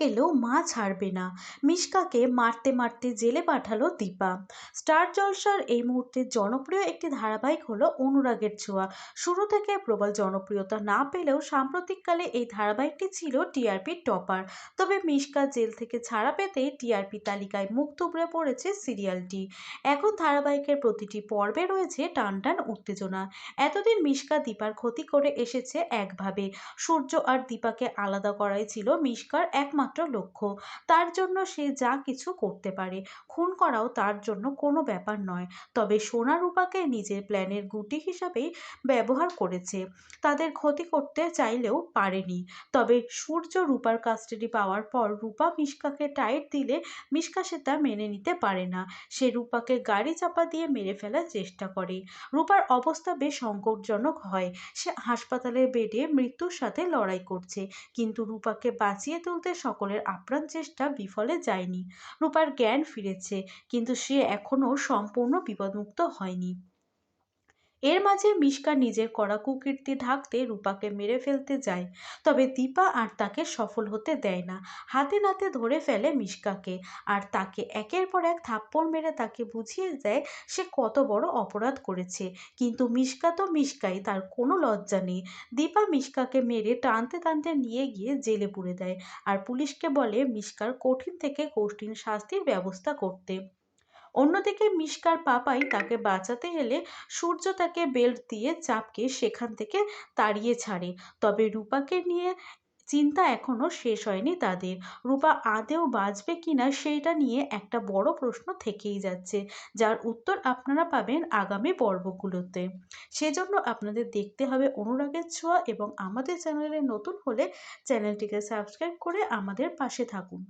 গেলেও মা ছাড়বে না। মিশকাকে মারতে মারতে জেলে পাঠালো দীপা। স্টার জলসার এই মুহূর্তে জনপ্রিয় একটি ধারাবাহিক হলো অনুরাগের ছোঁয়া। শুরু থেকে প্রবল জনপ্রিয়তা না পেলেও সাম্প্রতিককালে এই ধারাবাহিকটি ছিল টিআরপি টপার। তবে মিশকা জেল থেকে ছাড়া পেতেই টিআরপি তালিকায় মুখ তুবড়ে পড়েছে সিরিয়ালটি। এখন ধারাবাহিকের প্রতিটি পর্বে রয়েছে টান টান উত্তেজনা। এতদিন মিশকা দীপার ক্ষতি করে এসেছে একভাবে। সূর্য আর দীপাকে আলাদা করাই ছিল মিশকার একমাত্র লক্ষ্য। তার জন্য সে যা কিছু করতে পারে। খুন করাও তার জন্য কোনো ব্যাপার নয়। তবে সোনা রূপাকে নিজের প্ল্যানের গুটি হিসাবেই ব্যবহার করেছে। তাদের ক্ষতি করতে চাইলেও পারেনি। তবে সূর্য রূপার কাস্টাডি পাওয়ার পর রূপা মিশকাকে টাইট দিলে মিশকা সে তা মেনে নিতে পারে না। সে রূপাকে গাড়ি চাপা দিয়ে মেরে ফেলার চেষ্টা করে। রূপার অবস্থা বেশ সংকটজনক হয়। সে হাসপাতালের বেডে মৃত্যুর সাথে লড়াই করছে। কিন্তু রূপাকে বাঁচিয়ে তুলতে সকলের আপ্রাণ চেষ্টা বিফলে যায়নি। রূপার জ্ঞান ফিরেছে, কিন্তু সে এখনও সম্পূর্ণ বিপদমুক্ত হয়নি। এর মাঝে মিশকা নিজের করা কুকীর্তি ঢাকতে রূপাকে মেরে ফেলতে যায়, তবে দীপা আর তাকে সফল হতে দেয় না। হাতে নাতে ধরে ফেলে মিশকাকে, আর তাকে একের পর এক থাপ্পড় মেরে তাকে বুঝিয়ে দেয়, সে কত বড় অপরাধ করেছে। কিন্তু মিশকা তো মিশকাই, তার কোনো লজ্জা নেই। দীপা মিশকাকে মেরে টানতে টানতে নিয়ে গিয়ে জেলে পুরে দেয়, আর পুলিশকে বলে মিশকার কঠিন থেকে কঠিন শাস্তির ব্যবস্থা করতে। অন্যদিকে মিশকার পাপাই তাকে বাঁচাতে এলে সূর্য তাকে বেল্ট দিয়ে চাপকে সেখান থেকে তাড়িয়ে ছাড়ে। তবে রূপাকে নিয়ে চিন্তা এখনও শেষ হয়নি তাদের। রূপা আদেও বাঁচবে কিনা সেইটা নিয়ে একটা বড় প্রশ্ন থেকেই যাচ্ছে, যার উত্তর আপনারা পাবেন আগামী পর্বগুলোতে। সেজন্য আপনাদের দেখতে হবে অনুরাগের ছোঁয়া এবং আমাদের চ্যানেলে নতুন হলে চ্যানেলটিকে সাবস্ক্রাইব করে আমাদের পাশে থাকুন।